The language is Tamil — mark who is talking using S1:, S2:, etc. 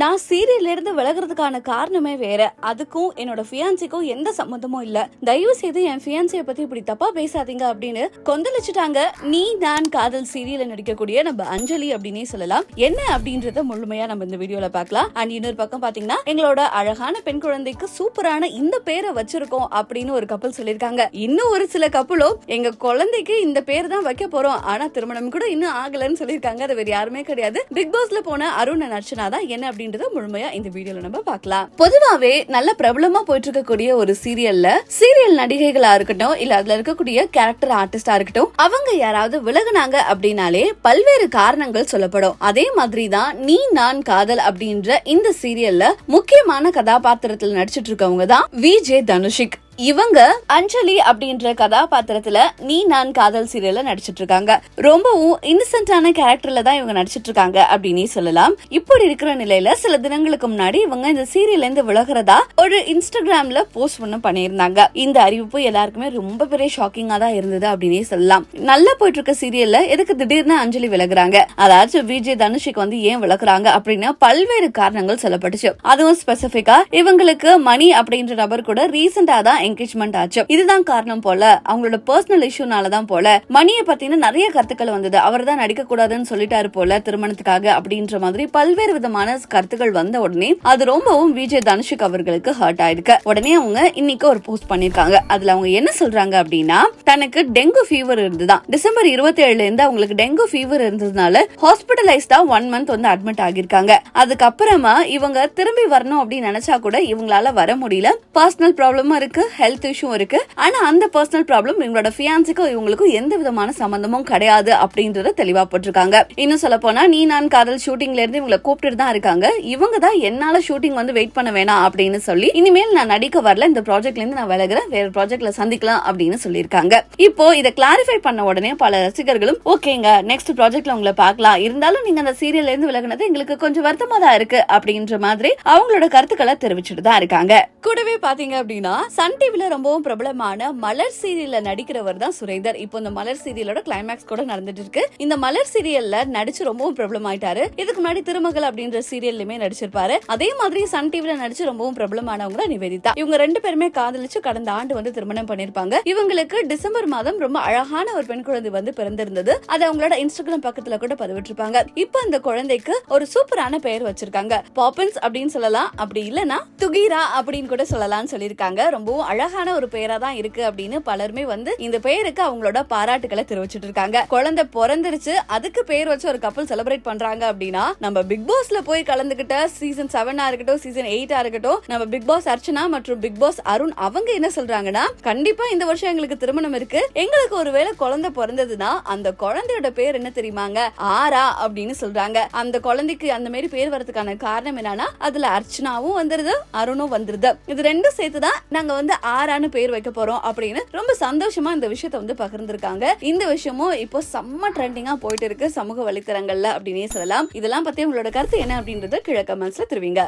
S1: நான் சீரியல்ல இருந்து விலகிறதுக்கான காரணமே வேற. அதுக்கும் என்னோட ஃபியான்சிக்கும் எந்த சம்மந்தமும் இல்ல. தயவு செய்து என் ஃபியான்சியை பத்தி இப்படி தப்பா பேசாதீங்க அப்படின்னு கொந்தளிச்சுட்டாங்க. நீ நான் காதல் சீரியல்ல நடிக்கக்கூடிய நம்ம அஞ்சலி அப்படின்னே சொல்லலாம். என்ன அப்படின்றத முழுமையா நம்ம இந்த வீடியோல பார்க்கலாம். அண்ட் இன்னொரு பக்கம் பாத்தீங்கன்னா எங்களோட அழகான பெண் குழந்தைக்கு சூப்பரான இந்த பேரை வச்சிருக்கோம் அப்படின்னு ஒரு கப்பல் சொல்லியிருக்காங்க. இன்னும் ஒரு சில கப்பலும் எங்க குழந்தைக்கு இந்த பேர் தான் வைக்க போறோம். ஆனா திருமணம் கூட இன்னும் ஆகலன்னு சொல்லியிருக்காங்க. அது வேற யாருமே கிடையாது. பிக் பாஸ்ல போன அருண் அர்ச்சனா தான் என்ன அப்படின்றத முழுமையா இந்த வீடியோல நம்ம பார்க்கலாம். பொதுவாவே நல்ல பிரபலமா போயிட்டு இருக்கக்கூடிய ஒரு சீரியல்ல சீரியல் நடிகைகளா இருக்கட்டும் இல்ல அதுல இருக்கக்கூடிய கேரக்டர் ஆர்டிஸ்டா இருக்கட்டும் அவங்க யாராவது விலகுனாங்க அப்படின்னாலே பல்வேறு காரணங்கள் சொல்லப்படும். அதே மாதிரி தான் நீ நான் காதல் அப்படின்ற இந்த சீரியல்ல முக்கியமான கதாபாத்திரத்தில் நடிச்சிட்டு இருக்கவங்க தான் விஜே தனுஷிக். இவங்க அஞ்சலி அப்படின்ற கதாபாத்திரத்துல நீ நான் காதல் சீரியல்ல நடிச்சிட்டு இருக்காங்க ரொம்பவும் இன்னசென்டான கேரக்டர்ல தான் இவங்க நடிச்சிட்டு இருக்காங்க அப்படின்னு சொல்லலாம். இப்படி இருக்கிற நிலையில சில தினங்களுக்கு முன்னாடி இவங்க இந்த சீரியல்ல இருந்து விலகிறதா ஒரு இன்ஸ்டாகிராம்ல போஸ்ட் ஒண்ணு பண்ணியிருந்தாங்க. இந்த அறிவிப்பு எல்லாருக்குமே ரொம்ப பெரிய ஷாக்கிங்கா தான் இருந்தது அப்படின்னே சொல்லலாம். நல்லா போயிட்டு இருக்க சீரியல்ல எதுக்கு திடீர்னு அஞ்சலி விலகுறாங்க? அதாச்சும் விஜய் தனுஷிக்கு வந்து ஏன் விலகுறாங்க அப்படின்னு பல்வேறு காரணங்கள் சொல்லப்பட்டுச்சு. அதுவும் ஸ்பெசிபிக்கா இவங்களுக்கு மணி அப்படின்ற நபர் கூட ரீசெண்டா தான் என்கேஜ்மெண்ட் ஆச்சு. இதுதான் காரணம் போல அவங்களோட பர்சனல் இஷ்யூனால தான் போல மணியை பத்தின நிறைய கருத்துக்கள் வந்தது. அவர் தான் நடிக்க கூடாதுன்னு சொல்லிட்டாரு போல திருமணத்துக்காக அப்படின்ற மாதிரி பல்வேறு விதமான கருத்துக்கள் வந்த உடனே அது ரொம்பவும் விஜய் தனுஷிக் அவர்களுக்கு ஹர்ட் ஆயிருக்கு. உடனே அவங்க இன்னைக்கு ஒரு போஸ்ட் பண்ணிருக்காங்க. அதுல அவங்க என்ன சொல்றாங்க அப்படின்னா தனக்கு டெங்கு ஃபீவர் இருந்துதான். டிசம்பர் இருபத்தி ஏழுல இருந்து அவங்களுக்கு டெங்கு ஃபீவர் இருந்ததுனால ஹாஸ்பிட்டலைஸ்டா ஒன் மந்த் வந்து அட்மிட் ஆகியிருக்காங்க. அதுக்கப்புறமா இவங்க திரும்பி வரணும் அப்படின்னு நினைச்சா கூட இவங்களால வர முடியல. பர்சனல் ப்ராப்ளமும் இருக்கு. ஹெல்த் இஷ்யூ இருக்கு. ஆனா அந்த பர்சனல் ப்ராப்ளம் இவங்களோட ஃபியான்ஸுக்கும் இவங்களுக்கும் எந்த விதமான சம்பந்தமும் கிடையாது அப்படின்றத தெளிவா போட்டிருக்காங்க. இன்னும் சொல்ல போனா நீ நான் காதல் ஷூட்டிங்ல இருந்து இவங்களை கூப்பிட்டு தான் இருக்காங்க. இவங்க தான் என்னால ஷூட்டிங் வந்து வெயிட் பண்ண வேணாம் அப்படின்னு சொல்லி இனிமேல் நான் நடிக்க வரல இந்த ப்ராஜெக்ட்ல இருந்து நான் விலகுறேன் வேற ப்ராஜெக்ட்ல சந்திக்கலாம் அப்படின்னு சொல்லியிருக்காங்க. இப்போ இதை கிளாரிஃபை பண்ண உடனே பல ரசிகர்களும் ஓகேங்க நெக்ஸ்ட் ப்ராஜெக்ட்ல உங்களை பார்க்கலாம். இருந்தாலும் நீங்க அந்த சீரியல்ல இருந்து விலகுனது எங்களுக்கு கொஞ்சம் வருத்தமா தான் இருக்கு. அப்படின்ற மாதிரி அவங்களோட கருத்துக்களை தெரிவிச்சுட்டு தான் இருக்காங்க. கூடவே பாத்தீங்க அப்படின்னா சன் டிவில ரொம்பவும் பிரபலமான மலர் சீரியல்ல நடிக்கிறவர் தான் சுரேந்தர். இப்போ இந்த மலர் சீரியலோட கிளைமேக்ஸ் கூட நடந்துட்டு இருக்கு இந்த மலர் சீரியல்ல நடிச்சு ரொம்பவும் பிரபலமாயிட்டாரு. இதுக்கு முன்னாடி திருமகள் அப்படின்ற சீரியல்லுமே நடிச்சிருப்பாரு. அதே மாதிரி சன் டிவில நடிச்சு ரொம்பவும் பிரபலமானவங்க நிவேதிதா. இவங்க ரெண்டு பேருமே காதலிச்சு கடந்த ஆண்டு வந்து திருமணம் பண்ணிருப்பாங்க. இவங்களுக்கு டிசம்பர் மாதம் ரொம்ப அழகான ஒரு பெண் குழந்தை வந்து பிறந்திருந்தது. அதை அவங்களோட இன்ஸ்டாகிராம் பக்கத்துல கூட பதிவிட்டிருப்பாங்க. இப்போ அந்த குழந்தைக்கு ஒரு சூப்பரான பெயர் வச்சிருக்காங்க. பாப்பன்ஸ் அப்படின்னு சொல்லலாம். அப்படி இல்லனா துகீரா அப்படின்னு கூட சொல்லலாம்னு சொல்லியிருக்காங்க. ரொம்பவும் அழகான ஒரு பெயரா தான் இருக்கு அப்படின்னு பலருமே வந்து இந்த பெயருக்கு அவங்களோட பாராட்டுகளை தெரிவிச்சிட்டு இருக்காங்க. குழந்தை பிறந்துருச்சு அதுக்கு பேர் வச்சு ஒரு கப்பல் செலிப்ரேட் பண்றாங்க அப்படின்னா நம்ம பிக் பாஸ்ல போய் கலந்துகிட்ட சீசன் செவனா இருக்கட்டும் சீசன் எயிட்டா இருக்கட்டும் நம்ம பிக் பாஸ் அர்ச்சனா மற்றும் பிக் பாஸ் அருண் அவங்க என்ன சொல்றாங்கன்னா கண்டிப்பா இந்த வருஷம் எங்களுக்கு திருமணம் இருக்கு. எங்களுக்கு ஒருவேளை குழந்தை பிறந்ததுன்னா அந்த குழந்தையோட பேர் என்ன தெரியுமாங்க? ஆரா அப்படின்னு சொல்றாங்க. அந்த குழந்தைக்கு அந்த மாதிரி பேர் வரதுக்கான காரணம் என்னன்னா அதுல அர்ச்சனாவும் வந்துருது அருணும் வந்துருது. இது ரெண்டும் சேர்த்துதான் நாங்க வந்து ஆறான்னு பேர் வைக்க போறோம் அப்படின்னு ரொம்ப சந்தோஷமா இந்த விஷயத்த வந்து பகிர்ந்திருக்காங்க. இந்த விஷயமும் இப்போ செம்ம ட்ரெண்டிங்கா போயிட்டு இருக்கு சமூக வலைத்தளங்கள்ல அப்படின்னே சொல்லலாம். இதெல்லாம் பத்தி உங்களோட கருத்து என்ன அப்படின்றத கீழே கமெண்ட்ஸ்ல தெரிவிங்க.